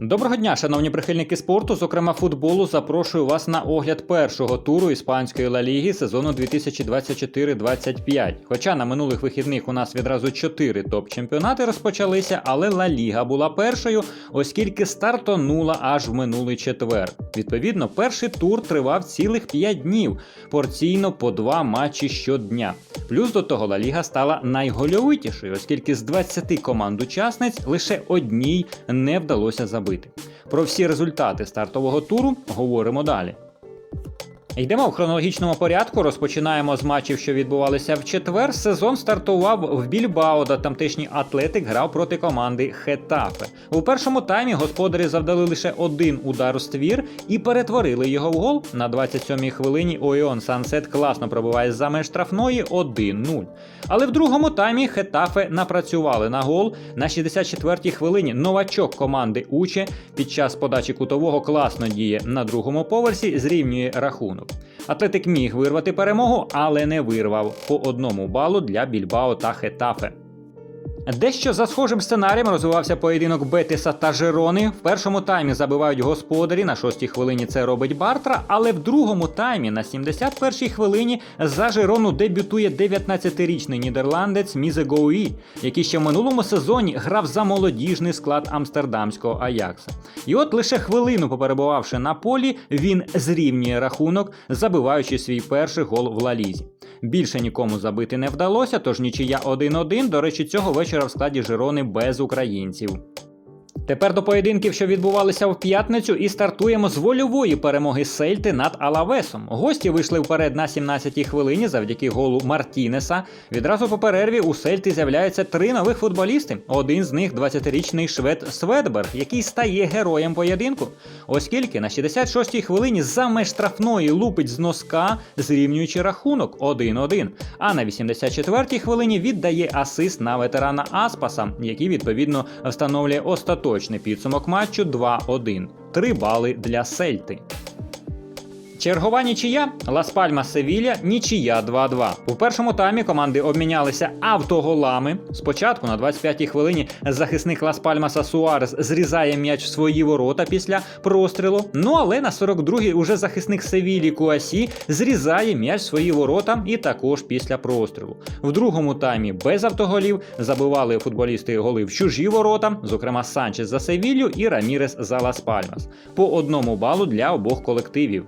Доброго дня, шановні прихильники спорту, зокрема футболу. Запрошую вас на огляд першого туру іспанської Ла Ліги сезону 2024-25. Хоча на минулих вихідних у нас відразу чотири топ-чемпіонати розпочалися, але Ла Ліга була першою, оскільки стартонула аж в минулий четвер. Відповідно, перший тур тривав цілих 5 днів, порційно по два матчі щодня. Плюс до того Ла Ліга стала найгольовитішою, оскільки з 20 команд учасниць лише одній не вдалося забити. Про всі результати стартового туру говоримо далі. Йдемо в хронологічному порядку. Розпочинаємо з матчів, що відбувалися в четвер. Сезон стартував в Більбао, де тамтешній атлетик грав проти команди Хетафе. У першому таймі господарі завдали лише один удар у ствір і перетворили його в гол. На 27-й хвилині Ойон Сансет класно пробиває за меж штрафної 1-0. Але в другому таймі Хетафе напрацювали на гол. На 64-й хвилині новачок команди Уче під час подачі кутового класно діє на другому поверсі, зрівнює рахунок. Атлетик міг вирвати перемогу, але не вирвав по одному балу для Більбао та Хетафе. Дещо за схожим сценарієм розвивався поєдинок Бетиса та Жерони. В першому таймі забивають господарі, на шостій хвилині це робить Бартра, але в другому таймі на 71-й хвилині за Жерону дебютує 19-річний нідерландець Мізе Гоуї, який ще в минулому сезоні грав за молодіжний склад амстердамського Аякса. І от лише хвилину поперебувавши на полі, він зрівнює рахунок, забиваючи свій перший гол в Лалізі. Більше нікому забити не вдалося, тож нічия 1-1. До речі, цього вечора в складі Жирони без українців. Тепер до поєдинків, що відбувалися в п'ятницю, і стартуємо з вольової перемоги Сельти над Алавесом. Гості вийшли вперед на 17-й хвилині завдяки голу Мартінеса. Відразу по перерві у Сельти з'являються три нових футболісти. Один з них 20-річний швед Сведберг, який стає героєм поєдинку. Оскільки на 66-й хвилині за меж штрафної лупить з носка, зрівнюючи рахунок 1-1. А на 84-й хвилині віддає асист на ветерана Аспаса, який відповідно встановлює остаточний підсумок матчу 2-1. 3 бали для Сельти. Чергова нічия Лас Пальмас Севілля нічия 2-2. У першому таймі команди обмінялися автоголами. Спочатку на 25-й хвилині захисник Лас Пальмаса Суарес зрізає м'яч в свої ворота після прострілу. Ну але на 42-й уже захисник Севілі Куасі зрізає м'яч в свої ворота і також після прострілу. В другому таймі без автоголів забивали футболісти голи в чужі ворота, зокрема Санчес за Севілью і Рамірес за Лас Пальмас. По одному балу для обох колективів.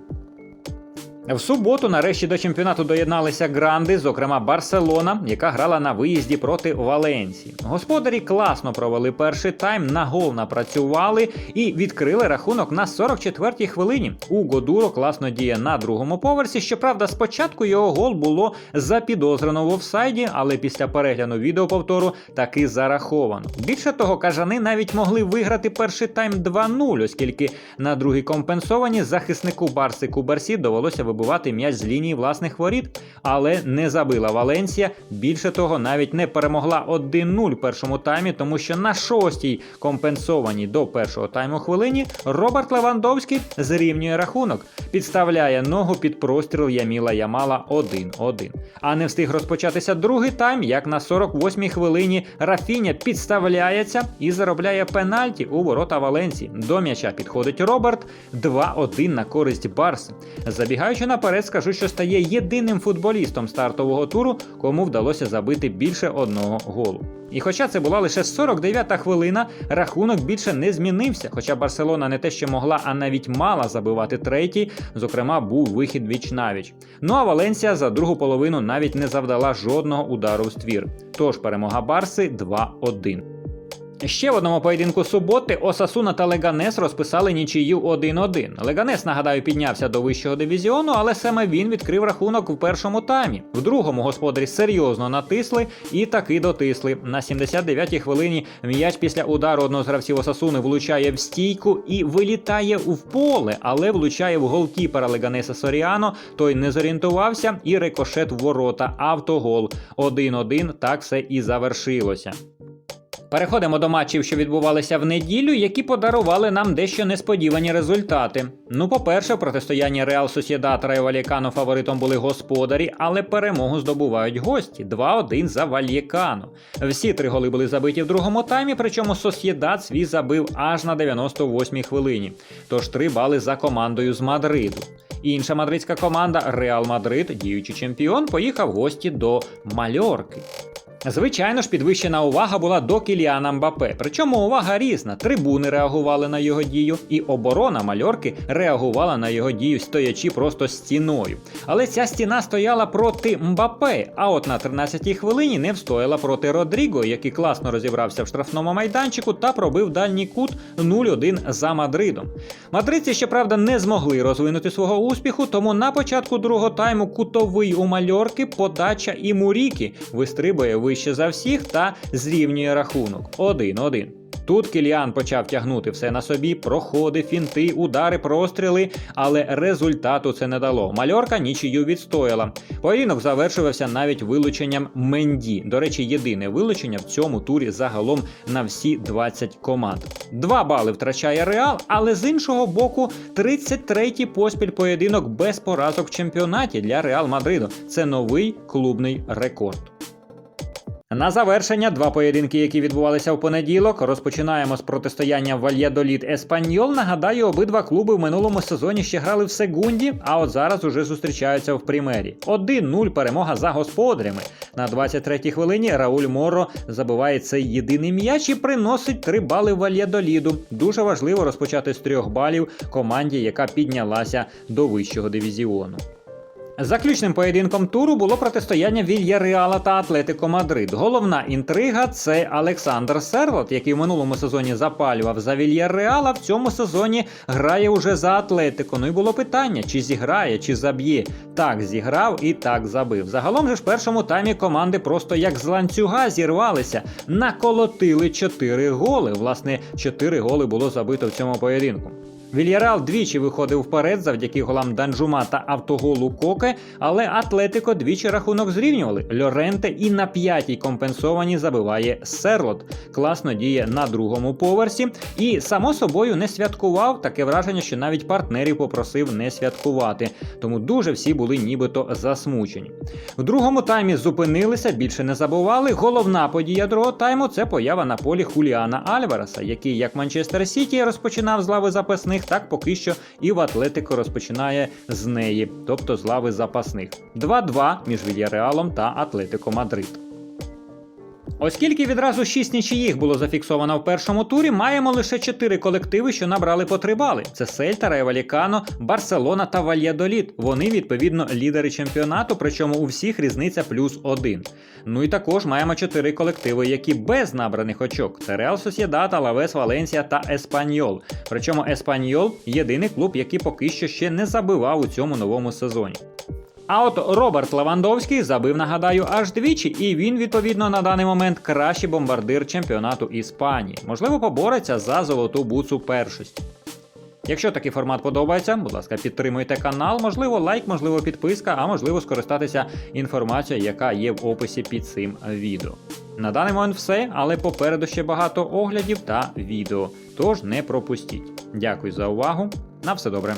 В суботу нарешті до чемпіонату доєдналися гранди, зокрема Барселона, яка грала на виїзді проти Валенсії. Господарі класно провели перший тайм, на гол напрацювали і відкрили рахунок на 44-й хвилині. У Годуро класно діє на другому поверсі. Щоправда, спочатку його гол було запідозрено в офсайді, але після перегляду відеоповтору таки зараховано. Більше того, кажани навіть могли виграти перший тайм 2-0, оскільки на другій компенсовані захиснику Барси Кубарсі довелося вибивати м'яч з лінії власних воріт, але не забила Валенсія. Більше того, навіть не перемогла 1-0 в першому таймі, тому що на шостій компенсованій до першого тайму хвилині Роберт Левандовський зрівнює рахунок, підставляє ногу під простріл Яміла Ямала 1-1. А не встиг розпочатися другий тайм, як на 48-й хвилині Рафіня підставляється і заробляє пенальті у ворота Валенсії. До м'яча підходить Роберт 2-1 на користь Барси. Забігаючи наперед, скажу, що стає єдиним футболістом стартового туру, кому вдалося забити більше одного голу. І хоча це була лише 49-та хвилина, рахунок більше не змінився. Хоча Барселона не те, що могла, а навіть мала забивати третій, зокрема, був вихід віч навіч. Ну а Валенсія за другу половину навіть не завдала жодного удару в ствір. Тож перемога Барси 2-1. Ще в одному поєдинку суботи Осасуна та Леганес розписали нічию 1-1. Леганес, нагадаю, піднявся до вищого дивізіону, але саме він відкрив рахунок в першому таймі. В другому господарі серйозно натисли і таки дотисли. На 79-й хвилині м'яч після удару одного з гравців Осасуни влучає в стійку і вилітає в поле, але влучає в голкіпера Леганеса Соріано. Той не зорієнтувався і рикошет в ворота. Автогол 1-1. Так все і завершилося. Переходимо до матчів, що відбувалися в неділю, які подарували нам дещо несподівані результати. Ну, по-перше, в протистоянні Реал Сосєдат та Валєкано фаворитом були господарі, але перемогу здобувають гості 2-1 за Вальєкано. Всі три голи були забиті в другому таймі, причому Сосєдат свій забив аж на 98-й хвилині. Тож три бали за командою з Мадриду. Інша мадридська команда Реал Мадрид, діючий чемпіон, поїхав в гості до Мальорки. Звичайно ж, підвищена увага була до Кіліана Мбапе. Причому увага різна. Трибуни реагували на його дію, і оборона мальорки реагувала на його дію, стоячи просто стіною. Але ця стіна стояла проти Мбапе. А от на 13-й хвилині не встояла проти Родріго, який класно розібрався в штрафному майданчику та пробив дальній кут 0-1 за Мадридом. Мадридці, щоправда, не змогли розвинути свого успіху, тому на початку другого тайму кутовий у мальорки, подача і Мурікі вистрибує вище за всіх та зрівнює рахунок 1-1. Тут Кіліан почав тягнути все на собі, проходи, фінти, удари, простріли, але результату це не дало. Мальорка нічию відстояла. Поєдинок завершувався навіть вилученням Менді. До речі, єдине вилучення в цьому турі загалом на всі 20 команд. Два бали втрачає Реал, але з іншого боку, 33-й поспіль поєдинок без поразок в чемпіонаті для Реал Мадриду. Це новий клубний рекорд. На завершення два поєдинки, які відбувалися в понеділок. Розпочинаємо з протистояння Вальядоліт Еспаньол. Нагадаю, обидва клуби в минулому сезоні ще грали в секунді, а от зараз уже зустрічаються в примері. 1-0 перемога за господарями. На 23-й хвилині Рауль Моро забиває цей єдиний м'яч і приносить 3 бали Вальядоліду. Дуже важливо розпочати з трьох балів команді, яка піднялася до вищого дивізіону. Заключним поєдинком туру було протистояння Вільяреала та Атлетико Мадрид. Головна інтрига це Олександр Серлот, який в минулому сезоні запалював за Вільяреала, в цьому сезоні грає уже за Атлетико. Ну і було питання, чи зіграє, чи заб'є. Так зіграв і так забив. Загалом же в першому таймі команди просто як з ланцюга зірвалися, наколотили 4 голи. Власне, 4 голи було забито в цьому поєдинку. Вільяреал двічі виходив вперед завдяки голам Данжума та автоголу Коке, але Атлетико двічі рахунок зрівнювали. Льоренте і на п'ятій компенсовані забиває Серлот. Класно діє на другому поверсі. І само собою не святкував. Таке враження, що навіть партнерів попросив не святкувати. Тому дуже всі були нібито засмучені. В другому таймі зупинилися, більше не забували. Головна подія другого тайму це поява на полі Хуліана Альвареса, який, як Манчестер Сіті, розпочинав з лави запасних, так поки що і в Атлетико розпочинає з неї, тобто з лави запасних. 2-2 між Вільяреалом та Атлетико Мадрид. Оскільки відразу 6 нічиїх було зафіксовано в першому турі, маємо лише 4 колективи, що набрали по 3 бали. Це Сельта, Ревалікано, Барселона та Вальядоліт. Вони відповідно лідери чемпіонату, причому у всіх різниця плюс 1. Ну і також маємо 4 колективи, які без набраних очок. Це Реал Сосєдат, Алавес, Валенсія та Еспаньол. Причому Еспаньол єдиний клуб, який поки що ще не забивав у цьому новому сезоні. А от Роберт Левандовський забив, нагадаю, аж двічі, і він, відповідно, на даний момент кращий бомбардир чемпіонату Іспанії. Можливо, побореться за золоту буцу першості. Якщо такий формат подобається, будь ласка, підтримуйте канал, можливо, лайк, можливо, підписка, а можливо, скористатися інформацією, яка є в описі під цим відео. На даний момент все, але попереду ще багато оглядів та відео. Тож не пропустіть. Дякую за увагу. На все добре.